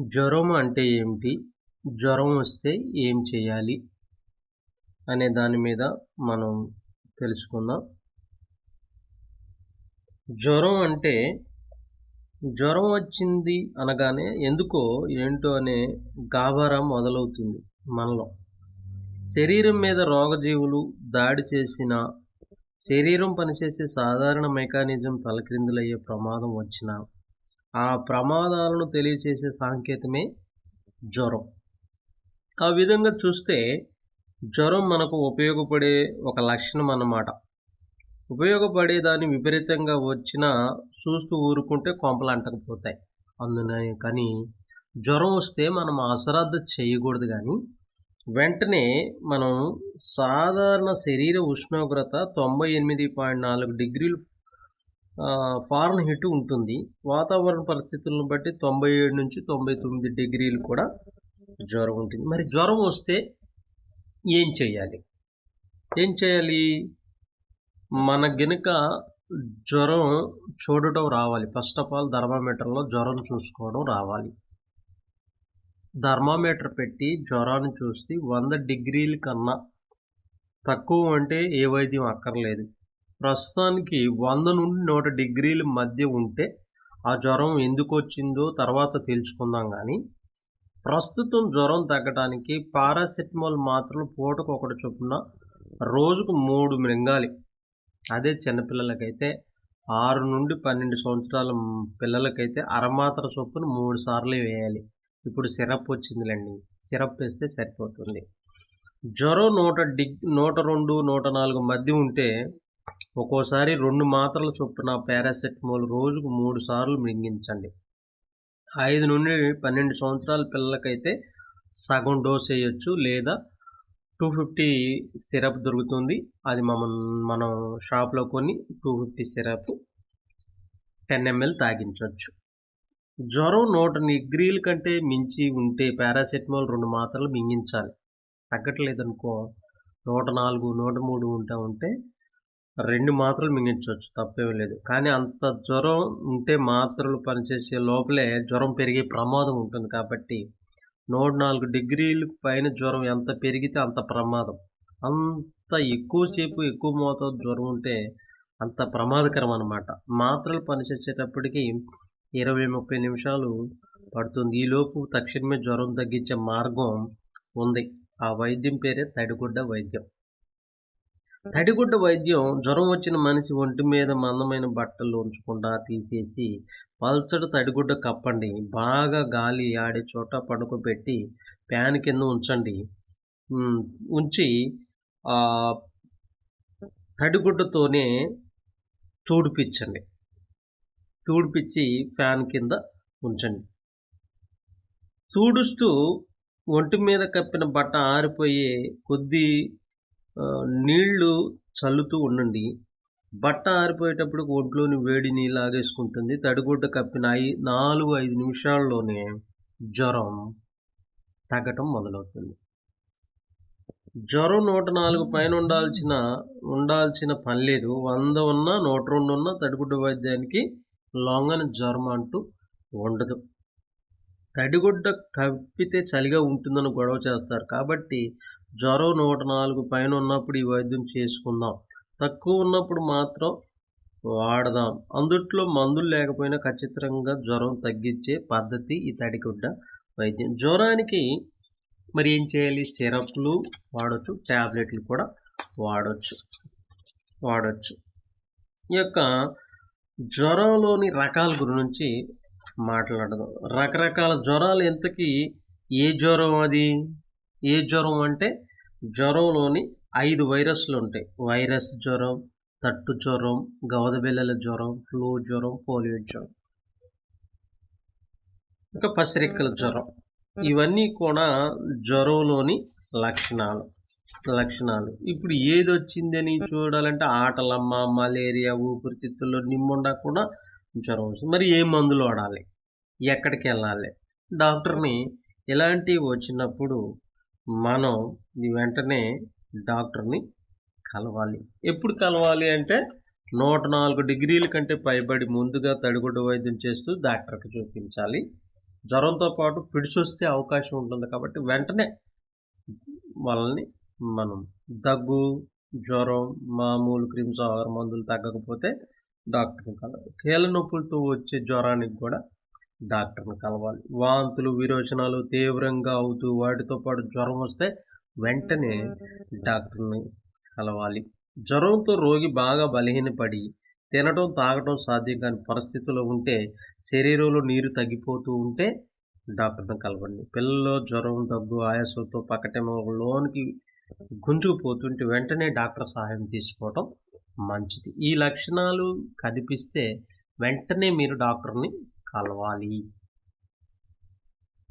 జ్వరం అంటే ఏమిటి? జ్వరం వస్తే ఏం చేయాలి? అనే దాని మీద మనం తెలుసుకుందాం. జ్వరం అంటే జ్వరం వచ్చింది అనగానే ఎందుకో ఏంటో అనే గాబరా మొదలవుతుంది మనలో. శరీరం మీద రోగజీవులు దాడి చేసిన శరీరం పనిచేసే సాధారణ మెకానిజం తలక్రిందులయ్యే ప్రమాదం వచ్చినా ఆ ప్రమాదాలను తెలియచేసే సాంకేతమే జ్వరం. ఆ విధంగా చూస్తే జ్వరం మనకు ఉపయోగపడే ఒక లక్షణం అన్నమాట. ఉపయోగపడే దాన్ని విపరీతంగా వచ్చినా చూస్తూ ఊరుకుంటే కొంపలు అంటకపోతాయి. అందునే కానీ జ్వరం వస్తే మనం అశ్రద్ధ చేయకూడదు కానీ వెంటనే మనం సాధారణ శరీర ఉష్ణోగ్రత తొంభై ఎనిమిది పాయింట్ నాలుగు డిగ్రీలు ఫారెన్ హిట్ ఉంటుంది. వాతావరణ పరిస్థితులను బట్టి తొంభై ఏడు నుంచి తొంభై తొమ్మిది డిగ్రీలు కూడా జ్వరం ఉంటుంది. మరి జ్వరం వస్తే ఏం చేయాలి? ఏం చేయాలి? మన గనుక జ్వరం చూడటం రావాలి. ఫస్ట్ ఆఫ్ ఆల్ థర్మామీటర్లో జ్వరం చూసుకోవడం రావాలి. థర్మామీటర్ పెట్టి జ్వరాన్ని చూస్తే వంద డిగ్రీల కన్నా తక్కువ అంటే ఏ వైద్యం అక్కర్లేదు. ప్రస్తుతానికి వంద నుండి నూట డిగ్రీల మధ్య ఉంటే ఆ జ్వరం ఎందుకు వచ్చిందో తర్వాత తెలుసుకుందాం కానీ ప్రస్తుతం జ్వరం తగ్గడానికి పారాసెటమాల్ మాత్రలు పూటకు ఒకటి చొప్పున రోజుకు మూడు మింగాలి. అదే చిన్నపిల్లలకైతే ఆరు నుండి పన్నెండు సంవత్సరాల పిల్లలకైతే అరమాత్ర చొప్పున మూడు సార్లు వేయాలి. ఇప్పుడు సిరప్ వచ్చిందిలేండి. సిరప్ వేస్తే సరిపోతుంది. జ్వరం నూట డిగ్ నూట రెండు నూట నాలుగు మధ్య ఉంటే ఒక్కోసారి రెండు మాత్రల చొప్పున పారాసెటమాల్ రోజుకు మూడు సార్లు మింగించండి. ఐదు నుండి పన్నెండు సంవత్సరాల పిల్లలకైతే సగం డోస్ వేయచ్చు లేదా టూ ఫిఫ్టీ సిరప్ దొరుకుతుంది. అది మనం మనం షాప్లో కొని two fifty syrup ten ML తాగించవచ్చు జ్వరం నూట డిగ్రీల కంటే మించి ఉంటే పారాసెటమాల్ రెండు మాత్రలు మింగించాలి. తగ్గట్లేదనుకో నూట నాలుగు నూట మూడు ఉంటా ఉంటే రెండు మాత్రలు మింగించవచ్చు తప్పేమీ లేదు. కానీ అంత జ్వరం ఉంటే మాత్రలు పనిచేసే లోపలే జ్వరం పెరిగే ప్రమాదం ఉంటుంది కాబట్టి నూట నాలుగు డిగ్రీలు పైన జ్వరం ఎంత పెరిగితే అంత ప్రమాదం. అంత ఎక్కువసేపు ఎక్కువ మోతాదు జ్వరం ఉంటే అంత ప్రమాదకరం అనమాట మాత్రలు పనిచేసేటప్పటికి ఇరవై ముప్పై నిమిషాలు పడుతుంది. ఈలోపు తక్షణమే జ్వరం తగ్గించే మార్గం ఉంది. ఆ వైద్యం పేరే తడిగుడ్డ వైద్యం. తడిగుడ్డ వైద్యం జ్వరం వచ్చిన మనిషి ఒంటి మీద మందమైన బట్టలు ఉంచకుండా తీసేసి పల్చడి తడిగుడ్డ కప్పండి. బాగా గాలి ఆడే చోట పడుకోబెట్టి ఫ్యాన్ కింద ఉంచండి. ఉంచి తడిగుడ్డతోనే తూడిపించండి తూడిపించి ఫ్యాన్ కింద ఉంచండి. తూడుస్తూ ఒంటి మీద కప్పిన బట్ట ఆరిపోయే కొద్ది నీళ్ళు చల్లుతూ ఉండండి. బట్ట ఆరిపోయేటప్పుడు ఒంట్లోని వేడిని లాగేసుకుంటుంది తడిగుడ్డ కప్పిన ఐ నాలుగు ఐదు నిమిషాల్లోనే జ్వరం తగ్గటం మొదలవుతుంది. జ్వరం నూట నాలుగు పైన ఉండాల్సిన ఉండాల్సిన పని లేదు. వంద ఉన్నా నూట రెండు ఉన్నా తడిగుడ్డ వైద్యానికి లొంగని జ్వరం అంటూ ఉండదు. తడిగుడ్డ కప్పితే చలిగా ఉంటుందని గొడవ చేస్తారు. కాబట్టి జ్వరం నూట నాలుగు పైన ఉన్నప్పుడు ఈ వైద్యం చేసుకుందాం. తక్కువ ఉన్నప్పుడు మాత్రం వాడదాం. అందుట్లో మందులు లేకపోయినా ఖచ్చితంగా జ్వరం తగ్గించే పద్ధతి ఈ తడిగుడ్డ వైద్యం. జ్వరానికి మరి ఏం చేయాలి? సిరప్లు వాడచ్చు ట్యాబ్లెట్లు కూడా వాడచ్చు వాడచ్చు. ఈ యొక్క జ్వరంలోని రకాల గురించి మాట్లాడదాం. రకరకాల జ్వరాలు ఎంతకీ ఏ జ్వరం అది? ఏ జ్వరం అంటే జ్వరంలోని ఐదు వైరస్లు ఉంటాయి. వైరస్ జ్వరం తట్టు జ్వరం గవదబిల్లల జ్వరం ఫ్లూ జ్వరం పోలియో జ్వరం. ఇంకా పసిరెక్కల జ్వరం. ఇవన్నీ కూడా జ్వరంలోని లక్షణాలు. లక్షణాలు. ఇప్పుడు ఏది వచ్చిందని చూడాలంటే ఆటలమ్మ మలేరియా ఊపిరితిత్తుల్లో నిమ్ముండా కూడా జ్వరం వస్తుంది. మరి ఏ మందులు వాడాలి? ఎక్కడికి వెళ్ళాలి? డాక్టర్ని ఇలాంటివి వచ్చినప్పుడు మనం వెంటనే డాక్టర్ని కలవాలి. ఎప్పుడు కలవాలి అంటే నూట నాలుగు డిగ్రీల కంటే పైబడి ముందుగా తడిగుడ్డ వైద్యం చేస్తూ డాక్టర్కి చూపించాలి. జ్వరంతో పాటు పిడిచొస్తే అవకాశం ఉంటుంది కాబట్టి వెంటనే వాళ్ళని మనం దగ్గు జ్వరం మామూలు క్రిమ్స్ మందులు తగ్గకపోతే డాక్టర్ని కలవాలి. కీళ్ళ నొప్పులతో వచ్చే జ్వరానికి కూడా డాక్టర్ని కలవాలి. వాంతులు విరోచనాలు తీవ్రంగా అవుతూ వాటితో పాటు జ్వరం వస్తే వెంటనే డాక్టర్ని కలవాలి. జ్వరంతో రోగి బాగా బలహీనపడి తినడం తాగడం సాధ్యం కాని పరిస్థితుల్లో ఉంటే శరీరంలో నీరు తగ్గిపోతూ ఉంటే డాక్టర్ని కలవండి. పిల్లల్లో జ్వరం దగ్గు ఆయాసంతో పక్కటేమో లోనికి గుంజుకుపోతుంటే వెంటనే డాక్టర్ సహాయం తీసుకోవటం మంచిది. ఈ లక్షణాలు కనిపిస్తే వెంటనే మీరు డాక్టర్ని కలవాలి